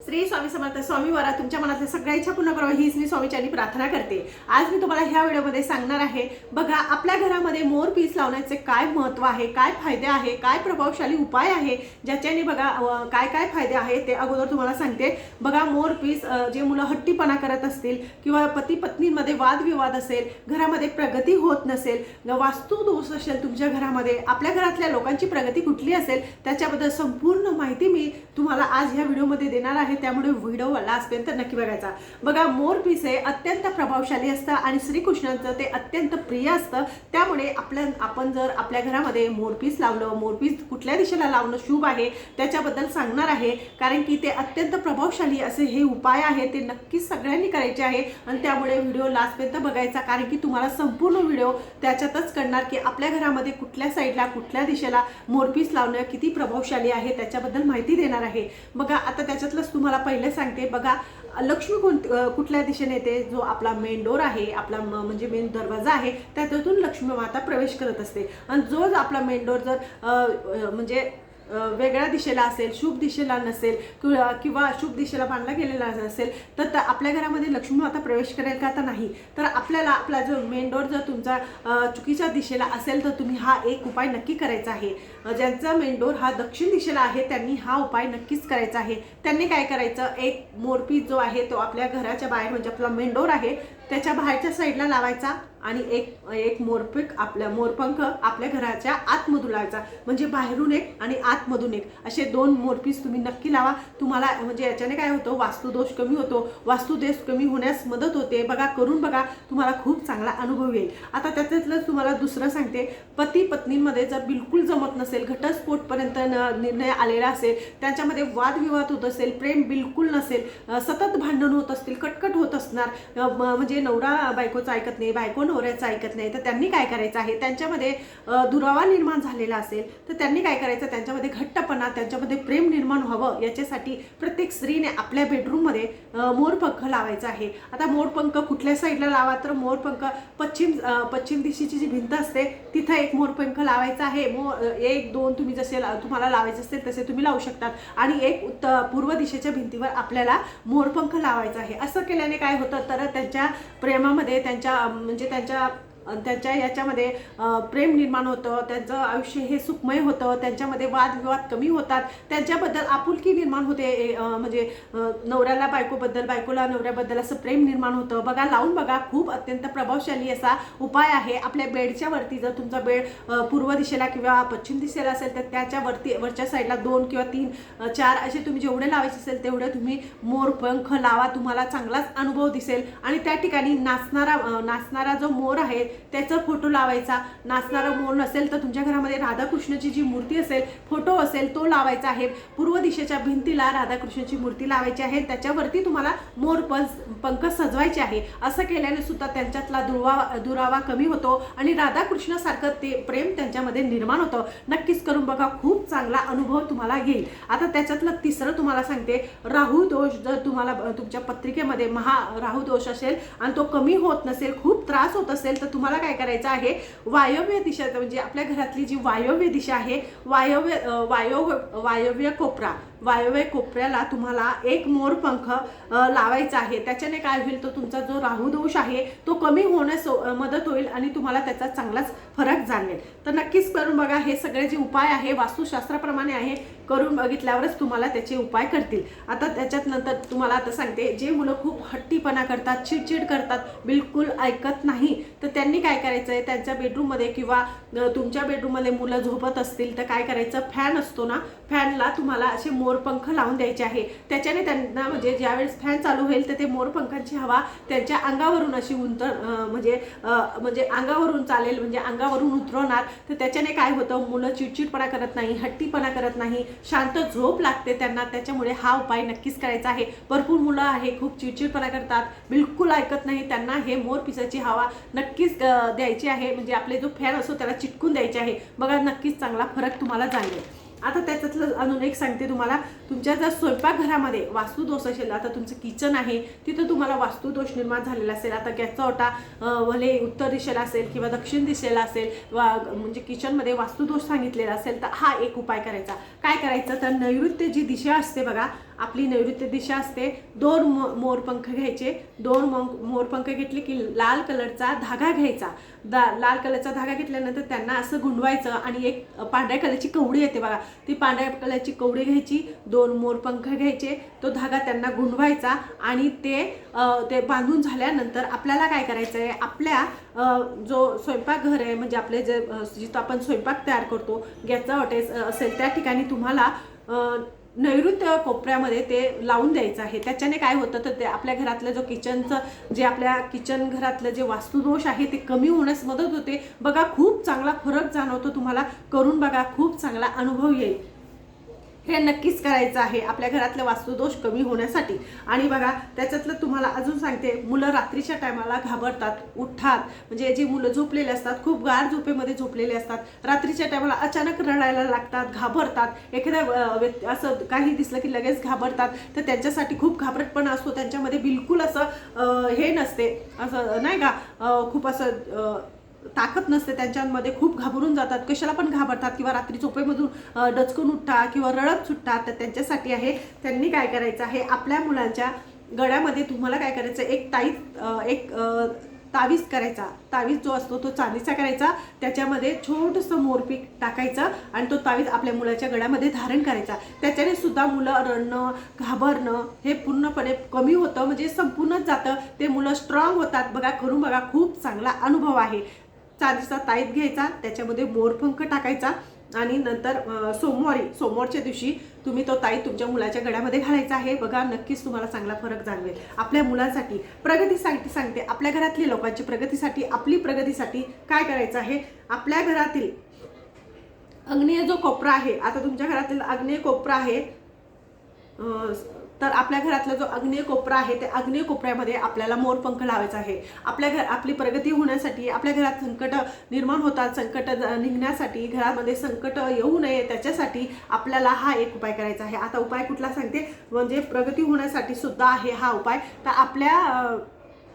श्री स्वामी समर्थ स्वामी वरा तुमच्या मनातल्या सगळ्या इच्छा पूर्ण करावं हीच मी स्वामीच्यानी प्रार्थना करते. आज मी तुम्हाला ह्या व्हिडिओमध्ये सांगणार आहे बघा आपल्या घरामध्ये मोर पीस लावण्याचे काय महत्त्व आहे काय फायदे आहे काय प्रभावशाली उपाय आहे ज्याच्याने बघा काय काय फायदे आहे ते अगोदर तुम्हाला सांगते. बघा मोर पीस जे मुलं हट्टीपणा करत असतील किंवा पती पत्नींमध्ये वादविवाद असेल घरामध्ये प्रगती होत नसेल वास्तू दोष असेल तुमच्या घरामध्ये आपल्या घरातल्या लोकांची प्रगती कुठली असेल त्याच्याबद्दल संपूर्ण माहिती मी तुम्हाला आज ह्या व्हिडिओमध्ये देणार आहे. त्यामुळे व्हिडिओ लास्टपर्यंत नक्की बघायचा. बघा मोर पीस हे अत्यंत प्रभावशाली असतं आणि श्रीकृष्णांचं ते अत्यंत प्रिय असतं. त्यामुळे आपल्या आपण जर आपल्या घरामध्ये मोरपीस लावलं मोरपीस कुठल्या दिशेला लावणं शुभ आहे त्याच्याबद्दल सांगणार आहे. कारण की ते अत्यंत प्रभावशाली असे हे उपाय आहे ते नक्कीच सगळ्यांनी करायचे आहे. आणि त्यामुळे व्हिडिओ लास्टपर्यंत बघायचा कारण की तुम्हाला संपूर्ण व्हिडिओ त्याच्यातच कळणार की आपल्या घरामध्ये कुठल्या साईडला कुठल्या दिशेला मोरपीस लावणं किती प्रभावशाली आहे त्याच्याबद्दल माहिती देणार आहे. बघा आता त्याच्यातलं तुम्हाला पहिले सांगते बघा लक्ष्मी कोण कुठल्या दिशेने येते? जो आपला मेन डोर आहे आपला म्हणजे मेन दरवाजा आहे त्याच्यातून लक्ष्मी माता प्रवेश करत असते. आणि जो आपला मेन डोर जर अं, म्हणजे वेगळ्या दिशेला असेल शुभ दिशेला नसेल किंवा किंवा अशुभ दिशेला बांधला गेलेला नसेल तर आपल्या घरामध्ये लक्ष्मी माता प्रवेश करेल का? तर नाही. तर आपल्याला आपला जो मेन डोर जर तुमचा चुकीच्या दिशेला असेल तर तुम्ही हा एक उपाय नक्की करायचा आहे. ज्यांचा मेन डोर हा दक्षिण दिशेला आहे त्यांनी हा उपाय नक्कीच करायचा आहे. त्यांनी काय करायचं? एक मोरपीस जो आहे तो आपल्या घराच्या बाहेर म्हणजे आपला मेन डोर आहे त्याच्या बाहेरच्या साईडला लावायचा. आणि एक एक मोरपिक आपल्या मोरपंख आपल्या घराच्या आतमधून लावायचा. म्हणजे बाहेरून एक आणि आतमधून एक. असे दोन मोरपीस तुम्ही नक्की लावा. तुम्हाला म्हणजे याच्याने काय होतं वास्तुदोष कमी होतो. वास्तुदोष कमी होण्यास मदत होते. बघा करून बघा तुम्हाला खूप चांगला अनुभव येईल. आता त्याच्यातलं तुम्हाला दुसरं सांगते. पती पत्नींमध्ये जर बिलकुल जमत नसेल घटस्फोटपर्यंत न- निर्णय आलेला असेल त्यांच्यामध्ये वादविवाद होत असेल प्रेम बिलकुल नसेल सतत भांडण होत असतील कटकट होत असणार म्हणजे नवरा बायकोचं ऐकत नाही बायको नवऱ्याचं ऐकत नाही. तर त्यांनी काय करायचं आहे? त्यांच्यामध्ये दुरावा निर्माण झालेला असेल तर त्यांनी काय करायचं? त्यांच्यामध्ये घट्टपणा त्यांच्यामध्ये प्रेम निर्माण व्हावं याच्यासाठी प्रत्येक स्त्रीने आपल्या बेडरूममध्ये मोरपंख लावायचा आहे. आता मोरपंख कुठल्या साईडला लावा? तर मोरपंख पश्चिम पश्चिम दिशेची जी भिंत असते तिथं एक मोरपंख लावायचा आहे. मो एक दोन तुम्ही जसे तुम्हाला लावायचे असतील तसे तुम्ही लावू शकतात. आणि एक उत्त पूर्व दिशेच्या भिंतीवर आपल्याला मोरपंख लावायचा आहे. असं केल्याने काय होतं? तर त्यांच्या प्रेमामध्ये त्यांच्या म्हणजे म्हणजे त्यांच्या अं, त्यांच्या याच्यामध्ये प्रेम निर्माण होतं त्यांचं आयुष्य हे सुखमय होतं त्यांच्यामध्ये वादविवाद कमी होतात त्यांच्याबद्दल आपुलकी निर्माण होते ए, म्हणजे नवऱ्याला बायकोबद्दल बायकोला नवऱ्याबद्दल असं प्रेम निर्माण होतं. बघा लावून बघा खूप अत्यंत प्रभावशाली असा उपाय आहे. आपल्या बेडच्या वरती जर तुमचा बेड पूर्व दिशेला किंवा पश्चिम दिशेला असेल तर त्याच्या वरती वरच्या साईडला दोन किंवा तीन चार असे तुम्ही जेवढे लावायचे असेल तेवढे तुम्ही मोर पंख लावा तुम्हाला चांगलाच अनुभव दिसेल. आणि त्या ठिकाणी नाचणारा नाचणारा जो मोर आहे त्याचा फोटो लावायचा. नाचणारा मोर नसेल तर तुमच्या घरामध्ये राधाकृष्णाची जी मूर्ती असेल फोटो असेल तो लावायचा आहे. पूर्व दिशेच्या भिंतीला राधाकृष्णाची मूर्ती लावायची आहे. त्याच्यावरती तुम्हाला मोर पंख सजवायचे आहे. असं केल्याने सुद्धा त्यांच्यातला दुरावा दुरावा कमी होतो आणि राधाकृष्णासारखं ते प्रेम त्यांच्यामध्ये निर्माण होतं. नक्कीच करून बघा खूप चांगला अनुभव तुम्हाला येईल. आता त्याच्यातलं तिसरं तुम्हाला सांगते. राहू दोष जर तुम्हाला तुमच्या पत्रिकेमध्ये महा राहू दोष असेल आणि तो कमी होत नसेल खूप त्रास होत असेल तर तुम्हाला काय करायचं आहे? वायव्य दिशा म्हणजे आपल्या घरातली जी वायव्य दिशा आहे वायव्य अ, वायव्य वायव्य कोपरा वायव्य कोपऱ्याला तुम्हाला एक मोरपंख लावायचा आहे. त्याच्याने काय होईल? तो तुमचा जो राहू दोष आहे तो कमी होण्यास मदत होईल आणि तुम्हाला त्याचा चांगलाच फरक जाणवेल. तर नक्कीच करून बघा हे सगळे जे उपाय आहे वास्तुशास्त्राप्रमाणे आहे करून बघितल्यावरच तुम्हाला त्याचे उपाय करतील. आता त्याच्यात नंतर तुम्हाला आता सांगते जे मुलं खूप हट्टीपणा करतात चिडचिड करतात बिलकुल ऐकत नाही तर त्यांनी काय करायचं आहे त्यांच्या बेडरूममध्ये किंवा तुमच्या बेडरूममध्ये मुलं झोपत असतील तर काय करायचं? फॅन असतो ना फॅनला तुम्हाला असे मोरपंख लावून द्यायचे आहे. त्याच्याने त्यांना म्हणजे ज्यावेळेस फॅन चालू होईल तर ते मोरपंखांची हवा त्यांच्या अंगावरून अशी उंतर म्हणजे म्हणजे अंगावरून चालेल म्हणजे अंगावरून उतरवणार. तर त्याच्याने काय होतं? मुलं चिडचिडपणा करत नाही हट्टीपणा करत नाही. शांत झोप लागते त्यांना. त्याच्यामुळे हा उपाय नक्कीच करायचा आहे. भरपूर मुलं आहे खूप चिडचिडपणा करतात. बिलकुल ऐकत नाही. त्यांना हे मोर पिसाची हवा नक्कीच द्यायची आहे. म्हणजे आपले जो फॅन असतो त्याला चिटकून द्यायचे आहे. बघा नक्कीच चांगला फरक तुम्हाला जाणवेल. आता त्याच्यातलं अजून एक सांगते तुम्हाला. तुमच्या जर स्वयंपाकघरामध्ये वास्तुदोष असेल आता तुमचं किचन आहे तिथं तुम्हाला वास्तुदोष निर्माण झालेला असेल. आता गॅसचा ओटा भले उत्तर दिशेला असेल किंवा दक्षिण दिशेला असेल वा म्हणजे किचनमध्ये वास्तुदोष सांगितलेला असेल तर हा एक उपाय करायचा. काय करायचं? तर नैऋत्य जी दिशा असते बघा आपली नैऋत्य दिशा असते. दोन मो मोरपंख घ्यायचे. दोन मो मोरपंख घेतले की लाल कलरचा धागा घ्यायचा. दा लाल कलरचा धागा घेतल्यानंतर त्यांना असं गुंडवायचं आणि एक पांढऱ्या कलरची कवडी येते बघा. ती पांढऱ्या कलरची कवडी घ्यायची दोन मोरपंख घ्यायचे तो धागा त्यांना गुंडवायचा आणि ते ते बांधून झाल्यानंतर आपल्याला काय करायचं आहे आपल्या जो स्वयंपाकघर आहे म्हणजे आपले जे जिथं आपण स्वयंपाक तयार करतो गॅसचा हॉटेल असेल त्या ठिकाणी तुम्हाला नैऋत्य कोपऱ्यामध्ये ते लावून द्यायचं आहे. त्याच्याने काय होतं तर ते आपल्या घरातलं जो किचनचं जे आपल्या किचन घरातलं जे वास्तुदोष आहे ते कमी होण्यास मदत होते. बघा खूप चांगला फरक जाणवतो तुम्हाला. करून बघा खूप चांगला अनुभव येईल. हे नक्कीच करायचं आहे. आपल्या घरातले वास्तुदोष कमी होण्यासाठी. आणि बघा त्याच्यातलं तुम्हाला अजून सांगते मुलं रात्रीच्या टायमाला घाबरतात उठतात. म्हणजे जी मुलं झोपलेली असतात खूप गार झोपेमध्ये झोपलेले असतात. रात्रीच्या टायमाला अचानक रडायला लागतात घाबरतात. एखाद्या व्यक्ती असं काही दिसलं की लगेच घाबरतात तर त्यांच्यासाठी खूप घाबरटपणा असतो. त्यांच्यामध्ये बिलकुल असं हे नसते. असं नाही का? खूप असं ताकद नसते त्यांच्यामध्ये खूप घाबरून जातात. कशाला पण घाबरतात किंवा रात्री झोपेमधून डचकून उठता किंवा रडत सुटतात तर त्यांच्यासाठी आहे. त्यांनी काय करायचं आहे? आपल्या मुलांच्या गळ्यामध्ये तुम्हाला काय करायचं? एक ताईत एक तावीज करायचा. तावीज जो असतो तो चांदीचा करायचा. त्याच्यामध्ये छोटंसं मोरपीक टाकायचं आणि तो तावीज आपल्या मुलाच्या गळ्यामध्ये धारण करायचा. त्याच्याने सुद्धा मुलं रडणं घाबरणं हे पूर्णपणे कमी होतं. म्हणजे संपूर्णच जातं. ते मुलं स्ट्रॉंग होतात. बघा करून बघा खूप चांगला अनुभव आहे. चांदीचा ताईत घ्यायचा त्याच्यामध्ये मोरपंख टाकायचा आणि नंतर सोमवारी सोमवारच्या दिवशी तुम्ही तो ताई तुमच्या मुलाच्या गळ्यामध्ये घालायचा आहे. बघा नक्कीच तुम्हाला चांगला फरक जाणवेल. आपल्या मुलांसाठी प्रगतीसाठी सांगते आपल्या घरातली लोकांची प्रगतीसाठी आपली प्रगतीसाठी काय करायचं आहे? आपल्या घरातील अग्नेय जो कोपरा आहे आता तुमच्या घरातील अग्नेय कोपरा आहे तर आपल्या घरातला जो अग्नेय कोपरा आहे त्या अग्नेय कोपऱ्यामध्ये आपल्याला मोरपंख लावायचा आहे. आपल्या घर आपली प्रगती होण्यासाठी आपल्या घरात संकट निर्माण होतात संकट निघण्यासाठी घरामध्ये संकट येऊ नये त्याच्यासाठी आपल्याला हा एक उपाय करायचा आहे. आता उपाय कुठला सांगते? म्हणजे प्रगती होण्यासाठी सुद्धा आहे हा उपाय. तर आपल्या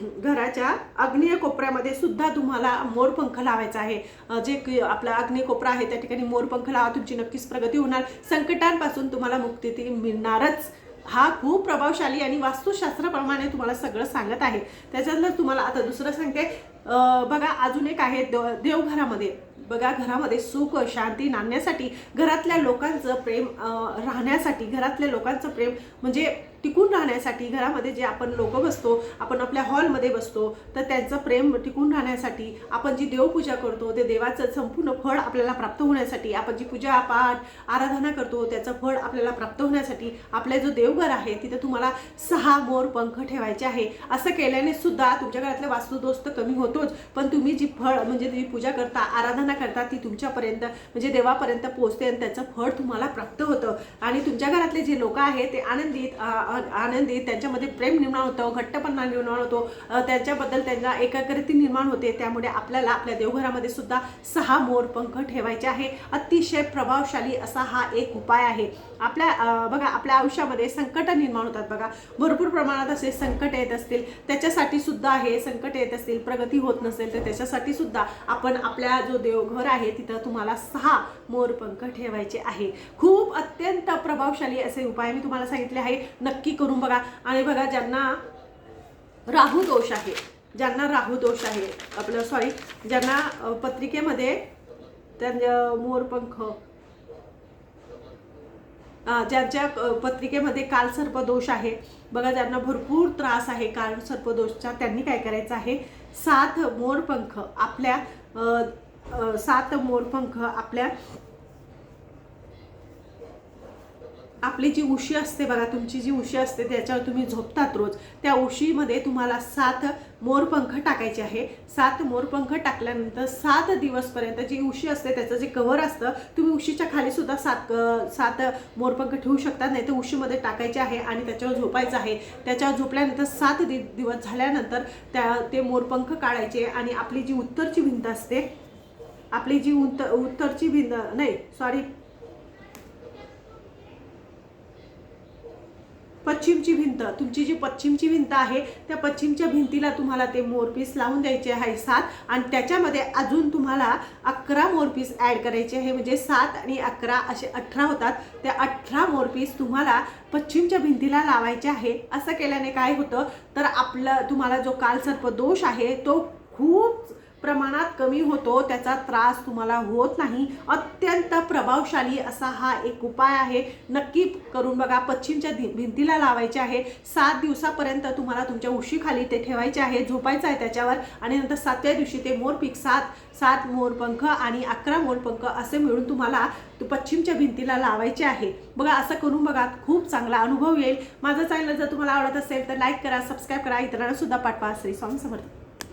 घराच्या अग्नेय कोपऱ्यामध्ये सुद्धा तुम्हाला मोरपंख लावायचा आहे. जे की आपला अग्नेय कोपरा आहे त्या ठिकाणी मोरपंख लावा तुमची नक्कीच प्रगती होणार. संकटांपासून तुम्हाला मुक्ती ती मिळणारच. हा खूप प्रभावशाली आणि वास्तुशास्त्राप्रमाणे तुम्हाला सगळं सांगत आहे. त्याच्यातलं तुम्हाला आता दुसरं सांगते बघा अजून एक आहे देव देवघरामध्ये. बघा घरामध्ये सुख शांती नांदण्यासाठी घरातल्या लोकांचं प्रेम राहण्यासाठी घरातल्या लोकांचं प्रेम म्हणजे टिकून राहण्यासाठी घरामध्ये जे आपण लोक बसतो आपण आपल्या हॉलमध्ये बसतो तर त्यांचं प्रेम टिकून राहण्यासाठी आपण जी देवपूजा करतो ते देवाचं संपूर्ण फळ आपल्याला प्राप्त होण्यासाठी आपण जी पूजा पाठ आराधना करतो त्याचं फळ आपल्याला प्राप्त होण्यासाठी आपल्या जो देवघर आहे तिथे तुम्हाला सहा मोर पंख ठेवायचे आहे. असं केल्याने सुद्धा तुमच्या घरातले वास्तुदोष तर कमी होतोच. पण तुम्ही जी फळ म्हणजे जी पूजा करता आराधना करता ती तुमच्यापर्यंत म्हणजे देवापर्यंत पोहोचते आणि त्याचं फळ तुम्हाला प्राप्त होतं. आणि तुमच्या घरातले जे लोक आहेत ते आनंदित आनंदी आ- त्यांच्यामध्ये प्रेम निर्माण होतं घट्टपणा निर्माण होतो. त्याच्याबद्दल त्यांना एकाग्रती निर्माण होते. त्यामुळे आपल्याला आपल्या देवघरामध्ये सुद्धा सहा मोर पंख ठेवायचे आहे. अतिशय प्रभावशाली असा हा एक उपाय आहे. आपल्या बघा आपल्या आयुष्यामध्ये संकट निर्माण होतात बघा. भरपूर प्रमाणात असे संकट येत असतील. त्याच्यासाठी सुद्धा हे संकट येत असतील प्रगती होत नसेल तर त्याच्यासाठी सुद्धा आपण आपल्या जो देवघर आहे तिथं तुम्हाला सहा मोरपंख ठेवायचे आहे. खूप अत्यंत प्रभावशाली असे उपाय मी तुम्हाला सांगितले आहे. नक्की करून बघा. आणि बघा ज्यांना राहू दोष आहे ज्यांना राहू दोष आहे आपलं सॉरी ज्यांना पत्रिकेमध्ये त्यांच्या मोरपंख ज्यांच्या ज्या पत्रिकेमध्ये कालसर्प दोष आहे बघा ज्यांना भरपूर त्रास आहे कालसर्प दोषचा त्यांनी काय करायचं आहे? सात मोरपंख आपल्या सात मोरपंख आपल्या आपली जी उशी असते बघा तुमची जी उशी असते त्याच्यावर तुम्ही झोपतात रोज. त्या उशीमध्ये तुम्हाला सात मोरपंख टाकायचे आहे. सात मोरपंख टाकल्यानंतर सात दिवसपर्यंत जी उशी असते त्याचं जे कवर असतं तुम्ही उशीच्या खाली सुद्धा सात सात मोरपंख ठेवू शकता नाही तर उशीमध्ये टाकायचे आहे आणि त्याच्यावर झोपायचं आहे. त्याच्यावर झोपल्यानंतर सात दि दिवस झाल्यानंतर त्या ते मोरपंख काढायचे आणि आपली जी उत्तरची भिंत असते आपली जी उत्तर उत्तरची भिंत नाही सॉरी पश्चिमची भिंत. तुमची जी पश्चिमची भिंत आहे त्या पश्चिमच्या भिंतीला तुम्हाला ते मोरपीस लावून द्यायचे आहे सात आणि त्याच्यामध्ये अजून तुम्हाला अकरा मोरपीस ॲड करायचे आहे. म्हणजे सात आणि अकरा असे अठरा होतात. त्या अठरा मोरपीस तुम्हाला पश्चिमच्या भिंतीला लावायचे आहे. असं केल्याने काय होतं? तर आपलं तुम्हाला जो कालसर्प दोष आहे तो खूप प्रमाणात कमी होतो त्याचा त्रास तुम्हाला होत नाही. अत्यंत प्रभावशाली असा हा एक उपाय आहे. नक्की करून बघा. पश्चिमच्या भिंतीला लावायचे आहे. सात दिवसापर्यंत तुम्हाला तुमच्या उशीखाली ते ठेवायचे आहे. झोपायचं आहे त्याच्यावर आणि नंतर सातव्या दिवशी ते मोरपीक सात सात मोरपंख आणि अकरा मोरपंख असे मिळून तुम्हाला पश्चिमच्या भिंतीला लावायचे आहे. बघा असं करून बघा. खूप चांगला अनुभव येईल. माझं चॅनल जर तुम्हाला आवडत असेल तर लाईक करा सबस्क्राईब करा. इतरांना सुद्धा पाठवा. श्री स्वामी समर्थ.